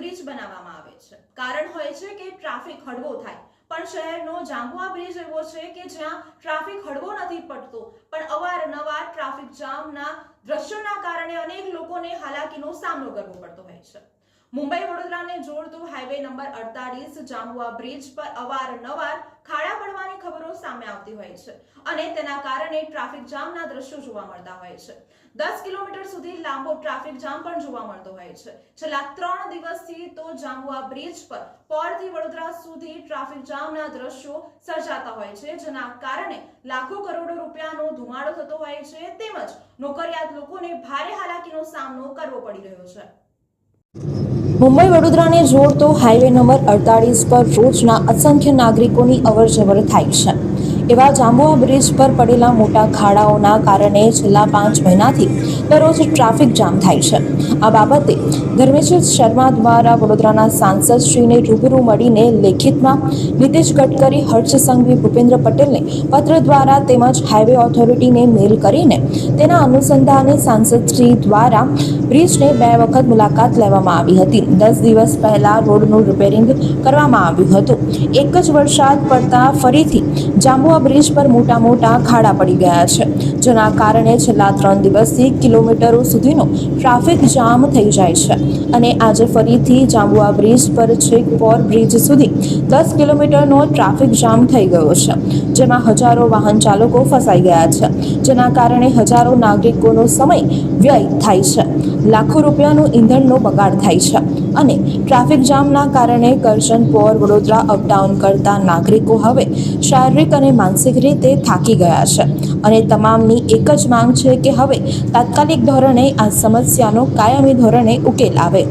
Bridge બનાવવામાં આવે છે. કારણ હોય છે કે ટ્રાફિક હળવો થાય. પણ શહેરનો જાંબુઆ બ્રિજ એવો છે કે જ્યાં ટ્રાફિક હળવો નથી પડતો, પણ અવારનવાર ટ્રાફિક જામના દ્રશ્યોના કારણે અનેક લોકોને હાલાકીનો સામનો કરવો પડતો હોય છે. મુંબઈ વડોદરાને જોડતો હાઈવે નંબર અડતાલીસ જાંબુઆ બ્રિજ પર અવારનવાર સામે આવતી હોય છે અને તેના કારણે ટ્રાફિક જામના દ્રશ્યો જોવા મળતા હોય છે. દસ કિલોમીટર સુધી લાંબો ટ્રાફિક જામ પણ જોવા મળતો હોય છે. છેલ્લા ત્રણ દિવસથી તો જાંબુઆ બ્રિજ પર પોરથી વડોદરા સુધી ટ્રાફિક જામના દ્રશ્યો સર્જાતા હોય છે, જેના કારણે લાખો કરોડો રૂપિયાનો ધુમાડો થતો હોય છે, તેમજ નોકરિયાત લોકોને ભારે હાલાકીનો સામનો કરવો પડી રહ્યો છે. મુંબઈ વડોદરાને જોડતો હાઈવે નંબર અડતાળીસ પર રોજના અસંખ્ય નાગરિકોની અવરજવર થાય છે. એવા જાંબુઆ બ્રિજ પર પડેલા મોટા ખાડાઓના કારણે છેલ્લા પાંચ મહિનાથી દરરોજ ટ્રાફિક જામ થાય છે. આ બાબતે ધર્મેશ્વર શર્મા દ્વારા વડોદરાના સાંસદશ્રીને રૂબરૂ મળીને લેખિતમાં નીતિશ ગડકરી, હર્ષ ભૂપેન્દ્ર પટેલને પત્ર દ્વારા તેમજ હાઈવે ઓથોરિટીને મેલ કરીને તેના અનુસંધાને સાંસદશ્રી દ્વારા બ્રિજને બે વખત મુલાકાત લેવામાં આવી હતી. દસ દિવસ પહેલા રોડનું રિપેરિંગ કરવામાં આવ્યું હતું. એક જ વરસાદ પડતા ફરીથી જાંબુઆ બ્રિજ પર મોટા મોટા ખાડા પડી ગયા છે, જેના કારણે છેલ્લા ત્રણ દિવસથી કિલોમીટરો સુધીનો ટ્રાફિક જામ થઈ જાય છે. અને આજે ફરીથી જાંબુઆ બ્રિજ પર છેક પોર બ્રિજ સુધી દસ કિલોમીટરનો ટ્રાફિક જામ થઈ ગયો છે, જેમાં હજારો વાહન ચાલકો ફસાઈ ગયા છે, જેના કારણે હજારો નાગરિકોનો સમય વ્યય થાય છે, લાખો રૂપિયાનું ઈંધણનો બગાડ થાય છે. અને ટ્રાફિક જામના કારણે કરજણ પોર વડોદરા અપડાઉન કરતા નાગરિકો હવે શારીરિક અને માનસિક રીતે થાકી ગયા છે. અને તમામની એક જ માંગ છે કે હવે તાત્કાલિક ધોરણે આ સમસ્યાનો કાયમી ધોરણે ઉકેલ આવે.